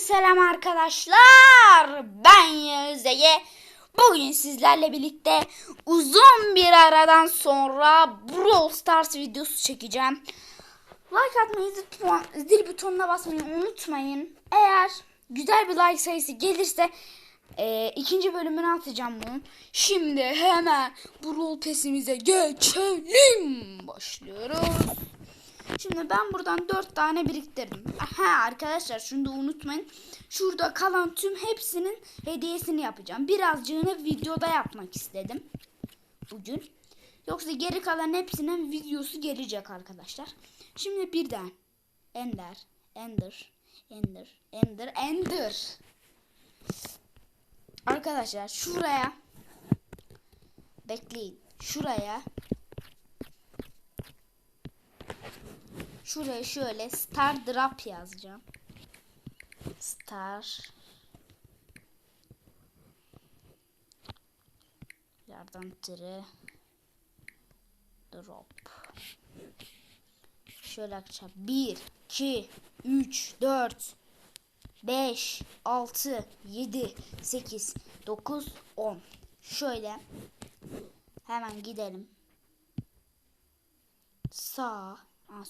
Selam arkadaşlar. Ben Yağız Ege. Bugün sizlerle birlikte uzun bir aradan sonra Brawl Stars videosu çekeceğim. Like atmayı, zil butonuna basmayı unutmayın. Eğer güzel bir like sayısı gelirse e, ikinci bölümünü atacağım bunun. Şimdi hemen Brawl Pass'imize geçelim. Başlıyoruz. Şimdi ben buradan 4 tane biriktirdim. Aha arkadaşlar şunu da unutmayın. Şurada kalan tüm hepsinin hediyesini yapacağım. Birazcığını videoda yapmak istedim. Bugün. Yoksa geri kalan hepsinin videosu gelecek arkadaşlar. Şimdi birden. Ender. Ender. Ender. Ender. Ender. Arkadaşlar şuraya bekleyin. Şuraya Şuraya şöyle Star Drop yazacağım. Star Yardan tire Drop Şöyle açacağım. 1 2 3 4 5 6 7 8 9 10 Şöyle hemen gidelim. Sağ Aa.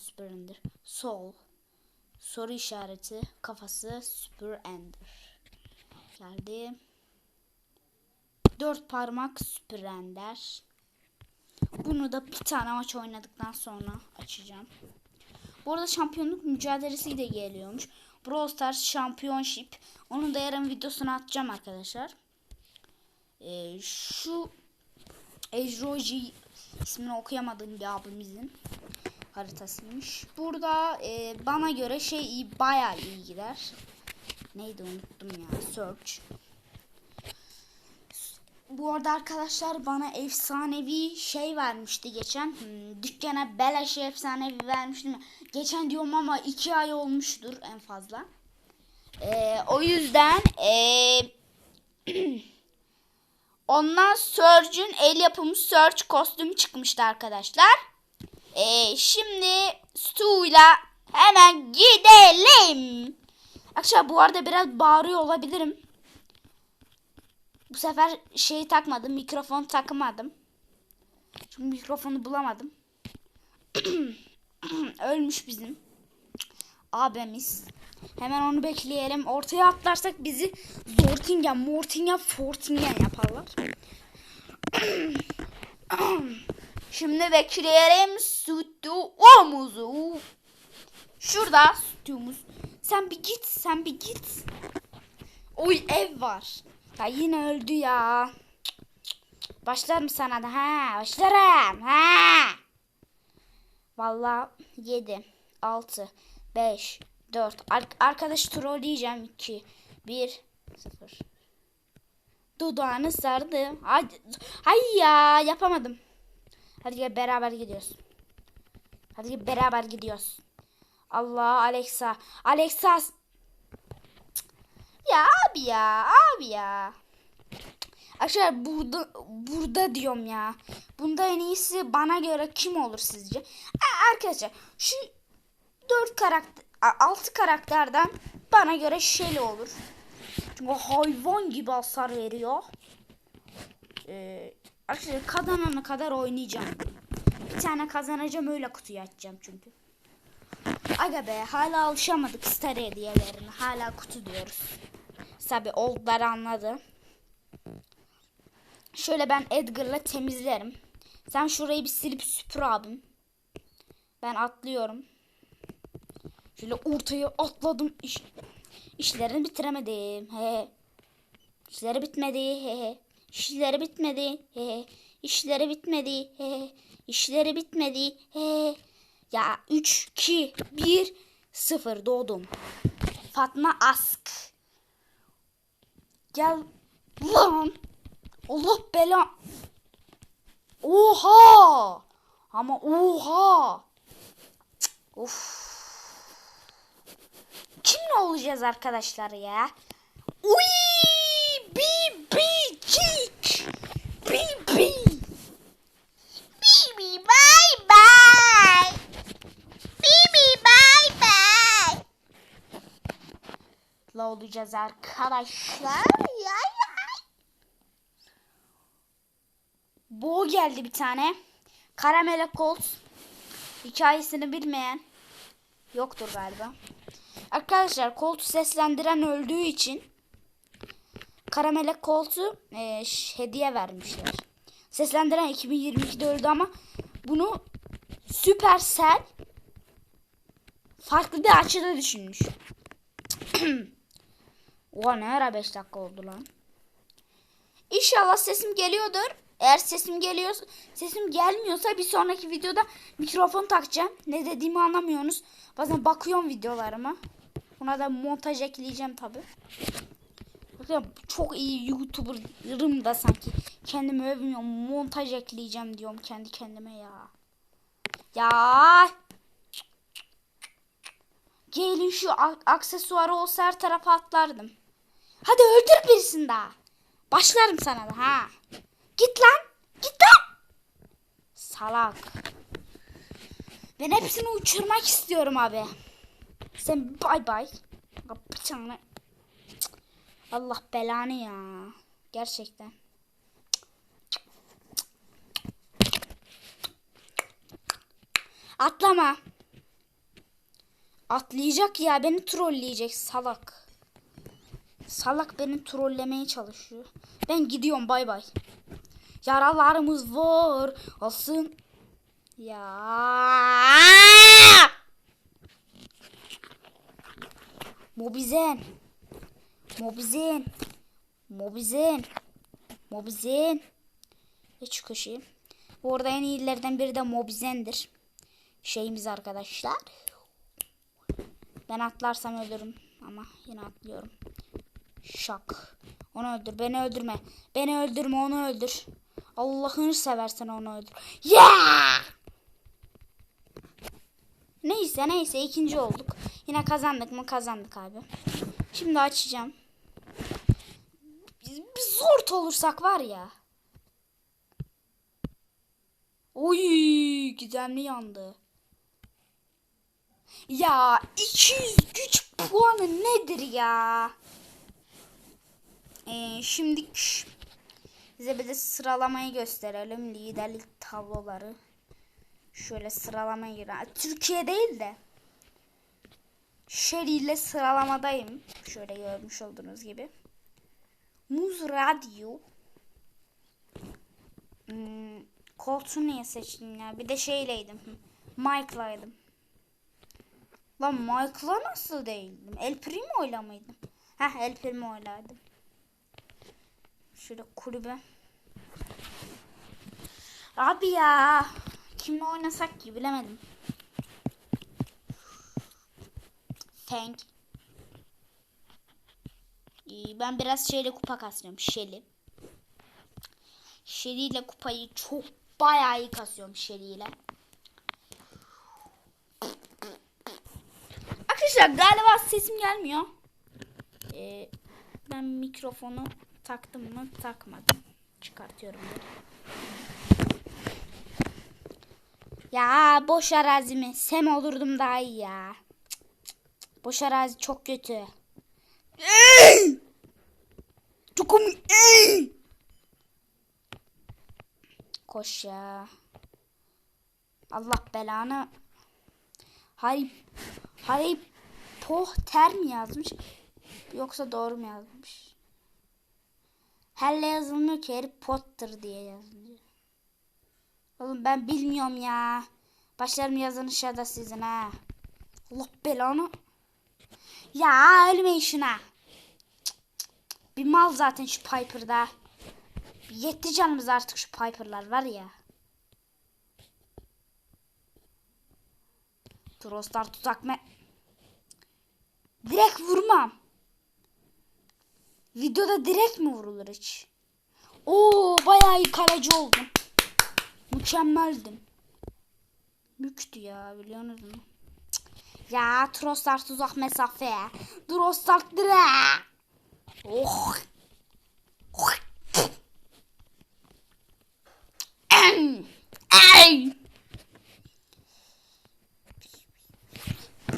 Sol. Soru işareti. Kafası Super Ender. Geldi. Dört parmak Super Ender. Bunu da bir tane maç oynadıktan sonra açacağım. Bu arada şampiyonluk mücadelesi de geliyormuş. Brawl Stars Championship. Onun da yarın videosunu atacağım arkadaşlar. Ee, şu Ejroji ismini okuyamadığım bir abimizin haritasıymış. Burada e, bana göre şey iyi, bayağı iyi gider. Neydi unuttum ya. Search. Bu arada arkadaşlar bana efsanevi şey vermişti geçen. Hmm, dükkana beleş efsanevi vermişti mi? Geçen diyorum ama iki ay olmuştur en fazla. E, o yüzden eee Ondan Surge'ün el yapımı Surge kostümü çıkmıştı arkadaşlar. Ee, şimdi Stu'yla hemen gidelim. Arkadaşlar bu arada biraz bağırıyor olabilirim. Bu sefer şeyi takmadım. Mikrofon takmadım. Çünkü mikrofonu bulamadım. Ölmüş bizim abimiz. Hemen onu bekleyelim. Ortaya atlarsak bizi Zortingen, Mortingen, Fortingen yaparlar. Şimdi bekleyelim sütü omuzu. Şurada sütümüz. Sen bir git, sen bir git. Oy ev var. Ya yine öldü ya. Başlarım sana da ha. Başlarım ha. Vallahi 7, 6, 5, 4. Ar arkadaş trolleyeceğim 2, 1, 0. Dudağını sardım. Hadi. Hay ya yapamadım. Hadi gel beraber gidiyoruz. Hadi gel beraber gidiyoruz. Allah Alexa. Alexa. Ya abi ya. Abi ya. Arkadaşlar burada burada diyorum ya. Bunda en iyisi bana göre kim olur sizce? Aa, arkadaşlar şu dört karakter altı karakterden bana göre Shelly olur. Çünkü hayvan gibi hasar veriyor. Ee, arkadaşlar kazanana kadar oynayacağım. Bir tane kazanacağım öyle kutuyu açacağım çünkü. Aga be hala alışamadık star hediyelerine. Hala kutu diyoruz. Tabi oldlar anladı. Şöyle ben Edgar'la temizlerim. Sen şurayı bir silip süpür abim. Ben atlıyorum. Şöyle ortaya atladım. İş, işlerini bitiremedim. He. İşleri bitmedi. He he. İşleri bitmedi. He. İşleri bitmedi. He. İşleri bitmedi. He. Ya 3 2 1 0 doğdum. Fatma Ask. Gel lan. Allah bela. Oha. Ama oha. Of. Kimle olacağız arkadaşlar ya? Uy! La olacağız arkadaşlar. Ya, ya. Bo geldi bir tane. Karamele Colt. Hikayesini bilmeyen yoktur galiba. Arkadaşlar Colt'u seslendiren öldüğü için Karamele Colt'u e, hediye vermişler. Seslendiren 2022'de öldü ama bunu Supercell farklı bir açıda düşünmüş. Oha ne ara 5 dakika oldu lan. İnşallah sesim geliyordur. Eğer sesim geliyor, sesim gelmiyorsa bir sonraki videoda mikrofon takacağım. Ne dediğimi anlamıyorsunuz. Bazen bakıyorum videolarıma. Buna da montaj ekleyeceğim tabi. Bakın çok iyi YouTuber'ım da sanki. Kendimi övmüyorum. Montaj ekleyeceğim diyorum kendi kendime ya. Ya. Gelin şu aksesuarı olsa her tarafa atlardım. Hadi öldür birisini daha. Başlarım sana da ha. Git lan. Git lan. Salak. Ben hepsini uçurmak istiyorum abi. Sen bay bay. Bıçağını. Allah belanı ya. Gerçekten. Atlama. Atlayacak ya beni trolleyecek salak. Salak beni trollemeye çalışıyor. Ben gidiyorum bay bay. Yaralarımız var. Olsun. Ya. Mobizen. Mobizen. Mobizen. Mobizen. Geç şu köşeye. Bu arada en iyilerden biri de Mobizen'dir. Şeyimiz arkadaşlar. Ben atlarsam ölürüm. Ama yine atlıyorum. Şak. Onu öldür. Beni öldürme. Beni öldürme onu öldür. Allah'ını seversen onu öldür. Yeah! Neyse neyse ikinci olduk. Yine kazandık mı kazandık abi. Şimdi açacağım. Zor olursak var ya. Oy gizemli yandı. Ya 200 güç puanı nedir ya? Ee, şimdi size bir de sıralamayı gösterelim. Liderlik tabloları. Şöyle sıralamaya girelim. Türkiye değil de. Sherry ile sıralamadayım. Şöyle görmüş olduğunuz gibi. Muz Radyo. Hmm, Colt'u niye seçtim ya? Bir de şeyleydim. Mike'laydım. Lan Mike'la nasıl değildim? El Primo'yla mıydım? Heh El Primo'ylaydım. Şöyle kulübe. Abi ya. Kimle oynasak ki bilemedim. Tank. Ee, Ben biraz şeyle kupa kasıyorum. Shelly ile kupayı çok bayağı iyi kasıyorum Shelly ile. Arkadaşlar galiba sesim gelmiyor. Ee, ben mikrofonu taktım mı takmadım. Çıkartıyorum. Böyle. Ya boş arazi mi? Sem olurdum daha iyi ya. Cık, cık, cık. Boş arazi çok kötü. Komik. Koş ya. Allah belanı. Harry, Harry Potter mi yazmış? Yoksa doğru mu yazmış? Helle yazılmıyor ki Harry Potter diye yazılıyor. Oğlum ben bilmiyorum ya. Başlarım yazılışa da sizin ha. Allah belanı. Ya ölmeyin şuna. Bir mal zaten şu Piper'da. Yetti canımız artık şu Piper'lar var ya. Trostar tuzak mı? Direkt vurmam. Videoda direkt mi vurulur hiç? Oo bayağı iyi kaleci oldum. Mükemmeldim. Müktü ya biliyorsunuz mu? Ya Trostar tuzak mesafe. Trostar direkt. Oh. Oh. Ay.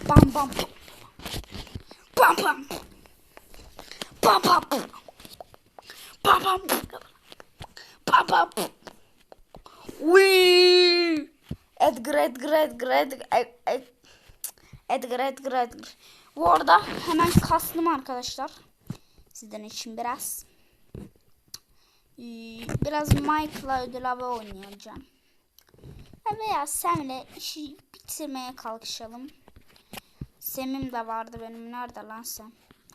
Bam bam. Bam bam. Pam pam. Pam pam. Pam pam. Wee. Edgar Edgar Edgar Edgar Ed- Ed- Edgar Edgar Edgar. Bu arada hemen kastım arkadaşlar. Sizden için biraz. Ee, Biraz Mike'la ödül avı oynayacağım. Ya Veya Sam'le işi bitirmeye kalkışalım. Sem'im de vardı benim. Nerede lan Sem?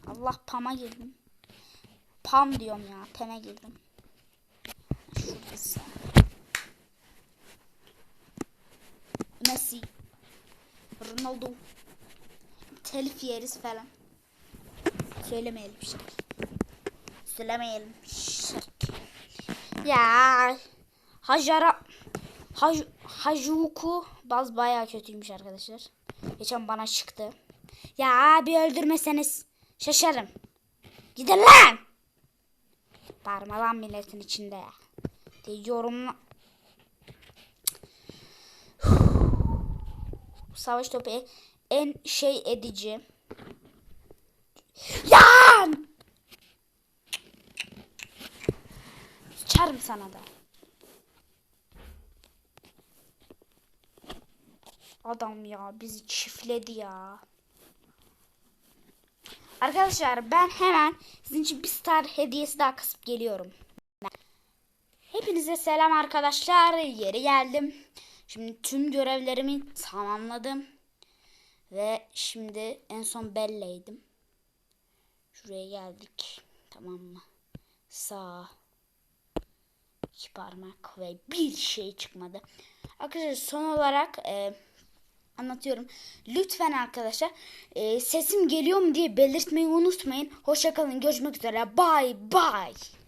Allah Pam'a girdim. Pam diyorum ya. Pem'e girdim. Şuradasın. Messi. Ronaldo. Telif yeriz falan. Söylemeyelim şarkı. Söylemeyelim. Ya. Hajara. Haj, Hajuku baz bayağı kötüymüş arkadaşlar. Geçen bana çıktı. Ya abi öldürmeseniz şaşarım. Gidin lan. Bağırma lan milletin içinde ya. De yorumla. Savaş topu en şey edici. Ya! Çarım sana da. Adam ya bizi çiftledi ya. Arkadaşlar ben hemen sizin için bir star hediyesi daha kısıp geliyorum. Hepinize selam arkadaşlar. Yeri geldim. Şimdi tüm görevlerimi tamamladım. Ve şimdi en son Bella'ydım. Şuraya geldik. Tamam mı? Sağ. İki parmak ve bir şey çıkmadı. Arkadaşlar son olarak e, anlatıyorum. Lütfen arkadaşlar e, sesim geliyor mu diye belirtmeyi unutmayın. Hoşçakalın. Görüşmek üzere. Bye bye.